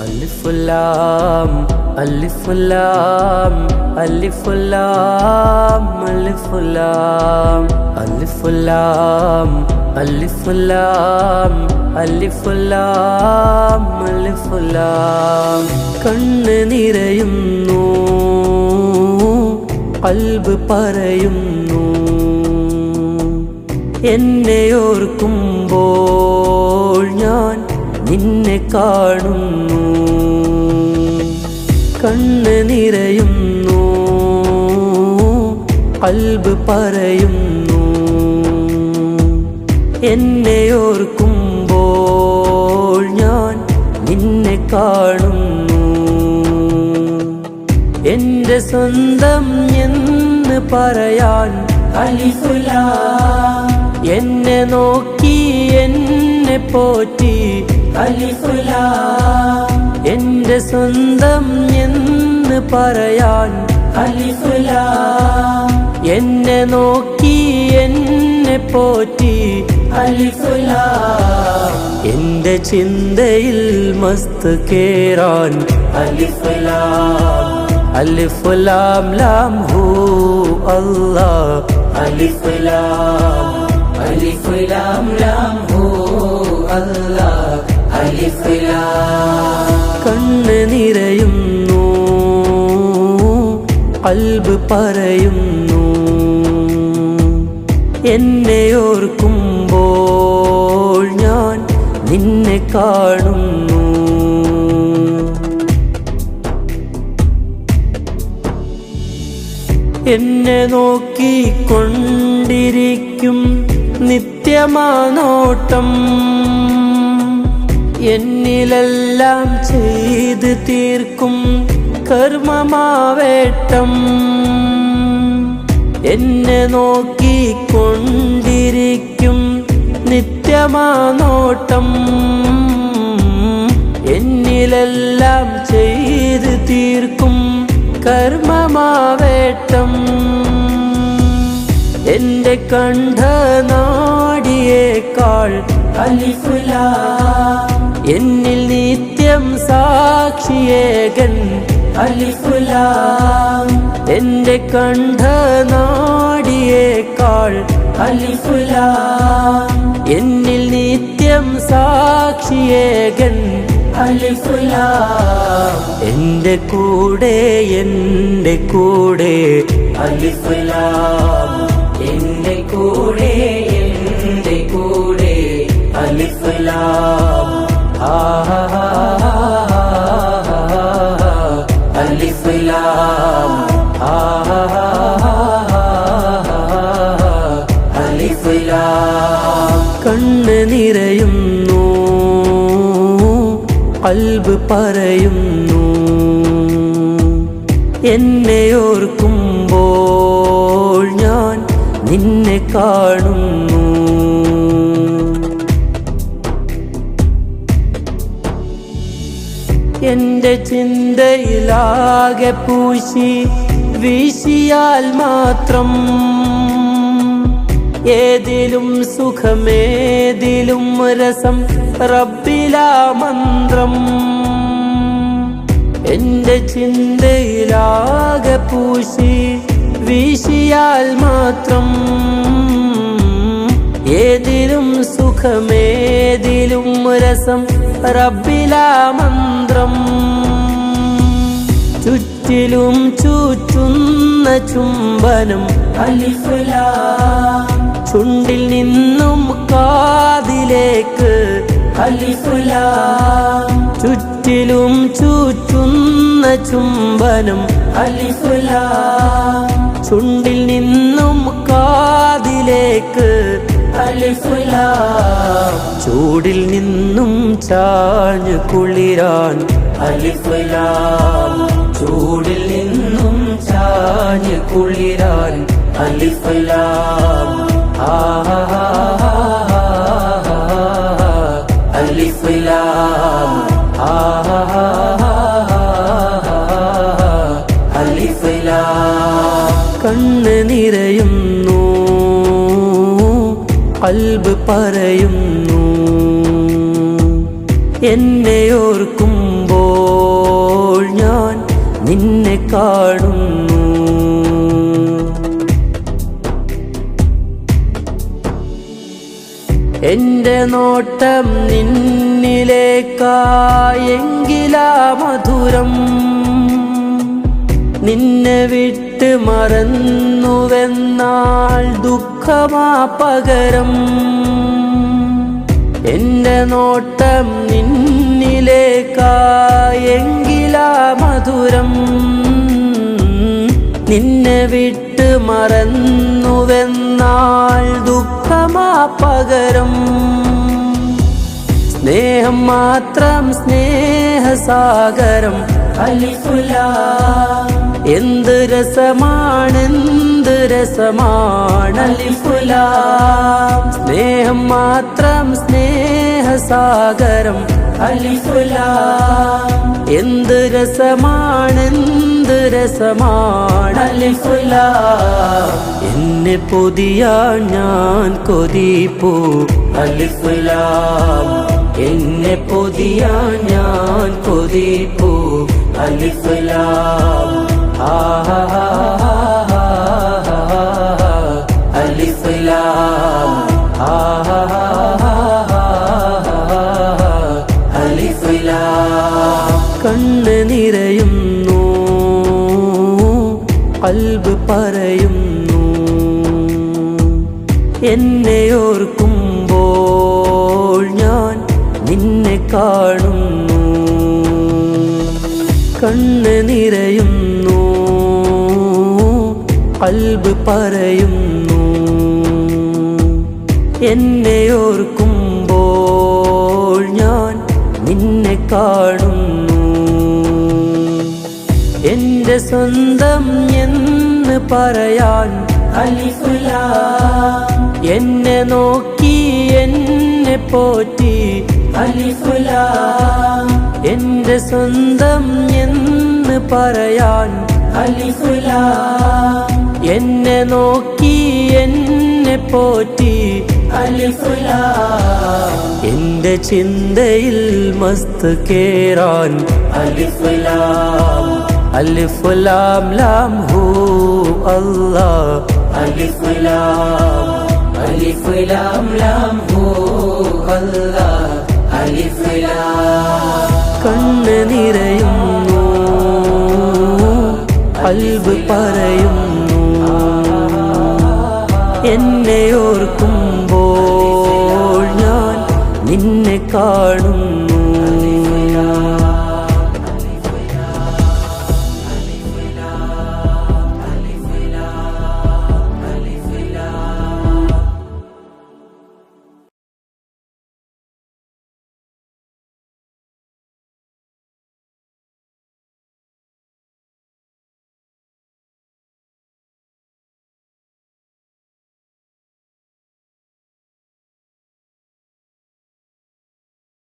അലിഫുലാം അലിഫുലാം അലിഫുലാം അലിഫുലാം. അലിഫുലാം അലിഫുലാം അലിഫുലാം അലിഫുലാം. കണ്ണ് നിറയുന്നു കൽബ് പറയുന്നു. എന്നെ ഓർക്കുമ്പോൾ ഞാൻ നിന്നെ കാണുന്നു. കണ്ണ് നിറയുന്നു. അൽബ് പറയുന്നു. എന്നെ ഓർക്കുമ്പോൾ ഞാൻ നിന്നെ കാണുന്നു. എന്റെ സ്വന്തം എന്ന് പറയാൻ അലിഫുല എന്നെ നോക്കി എന്നെ പോറ്റി എന്റെ സ്വന്തം എന്ന് പറയാൻ അലിഫുല എന്നെ നോക്കി എന്നെ പോറ്റി അലിഫുല. എന്റെ ചിന്തയിൽ മസ്ത് കേറാൻ അലിഫുല. അലിഫുലാം ലാം ഹൂ അല്ലാ അലിഫുല അലിഫുലാം ലാം കൽബ് പറയുന്നു. എന്നെ ഓർക്കുമ്പോൾ ഞാൻ നിന്നെ കാണുന്നു. എന്നെ നോക്കിക്കൊണ്ടിരിക്കും നിത്യമാനോട്ടം. എന്നിലെല്ലാം ചെയ്ത് തീർക്കും കർമ്മമാവേട്ടം. എന്നെ നോക്കിക്കൊണ്ടിരിക്കും നിത്യമാനോട്ടം. എന്നിലെല്ലാം ചെയ്ത് തീർക്കും കർമ്മമാവേട്ടം. എന്റെ കണ്ഠനാടിയേക്കാൾ അലിഫുല. എന്നിൽ നിത്യം സാക്ഷിയേകൻ അലിഫുല എന്റെ കണ്ഠനാടിയേക്കാൾ അലിഫുല എന്നിൽ നിത്യം സാക്ഷിയേകൻ അലിഫുല എന്റെ കൂടെ എന്റെ കൂടെ അലിഫുല എന്റെ കൂടെ എന്റെ കൂടെ അലിഫുല പറയുന്നു. എന്നെ ഓർക്കുമ്പോൾ ഞാൻ നിന്നെ കാണുന്നു. എന്റെ ചിന്തയിലാകെ പൂശി വീശിയാൽ മാത്രം ഏതിലും സുഖമേതിലും രസം റബ്ബിലാ മന്ത്രം. എന്റെ ചിന്തയിലാകെ പൂശി വീശിയാൽ മാത്രം ഏതിലും സുഖമേതിലും രസം റബ്ബിലാ മന്ത്രം. ചുറ്റിലും ചൂറ്റുന്ന ചുംബനം അലിഫുല. ചുണ്ടിൽ നിന്നും കാതിലേക്ക് അലിഫുല. ചുറ്റിലും ചൂറ്റുന്ന ചുംബനം അലിഫുല ചുണ്ടിൽ നിന്നും കാതിലേക്ക് അലിഫുല ചൂടിൽ നിന്നും ചാഞ്ഞു കുളിരാൻ അലിഫുല ചൂടിൽ നിന്നും ചാഞ്ഞു കുളിരാൻ അലിഫുല അലിഫുല കണ്ണ് നിറയുന്നു. കൽബ് പറയുന്നു. എന്നെ ഓർക്കുമ്പോൾ ഞാൻ നിന്നെ കാണുന്നു. എന്റെ നോട്ടം നിന്നിലേക്കായെങ്കിലാ മധുരം. നിന്നെ വിട്ട് മറന്നുവെന്നാൽ ദുഃഖമാ പകരം. എന്റെ നോട്ടം നിന്നിലേക്കായെങ്കിലാ മധുരം. നിന്നെ വിട്ട് മറന്നുവെന്നാൾ ദുഃഖമാ പകരം. സ്നേഹം മാത്രം സ്നേഹസാഗരം. അലിഫുല എന്ത് രസമാണെന്ത് രസമാണ്? അലിഫുല സ്നേഹം മാത്രം സ്നേഹസാഗരം. അലിഫുല എന്ത് രസമാണെന്ത് രസമാണ്? അലിഫുല എന്നെ പൊതിയ ഞാൻ കൊതിപ്പൂ അലിഫുല എന്നെ പൊതിയ ഞാൻ കൊതിപ്പൂ അലിഫുല കൽബ് പറയുന്നു. എന്നെ ഓർക്കുമ്പോൾ ഞാൻ നിന്നെ കാണുന്നു. കണ്ണ് നിറയുന്നു. കൽബ് പറയുന്നു. എന്നെ ഓർക്കുമ്പോൾ ഞാൻ നിന്നെ കാണുന്നു. എന്റെ സ്വന്തം പറയാൻ. എന്നെ നോക്കി എന്നെ പോറ്റി. എന്റെ സ്വന്തം എന്ന് പറയാൻ. എന്നെ നോക്കി എന്നെ പോറ്റി. എന്റെ ചിന്തയിൽ മസ്ത് കേറാൻ. അലിഫുലാം അലിഫുലാം ലാം ഹൂ അല്ലാ. അലിഫുലാം അലിഫുലാം ലാം ഹൂ അല്ലാ. അലിഫുലാം കണ്ണ് നിറയുന്നു അൽബ് പറയുന്നു. എന്നെ ഓർക്കുമ്പോൾ ഞാൻ നിന്നെ കാണുന്നു.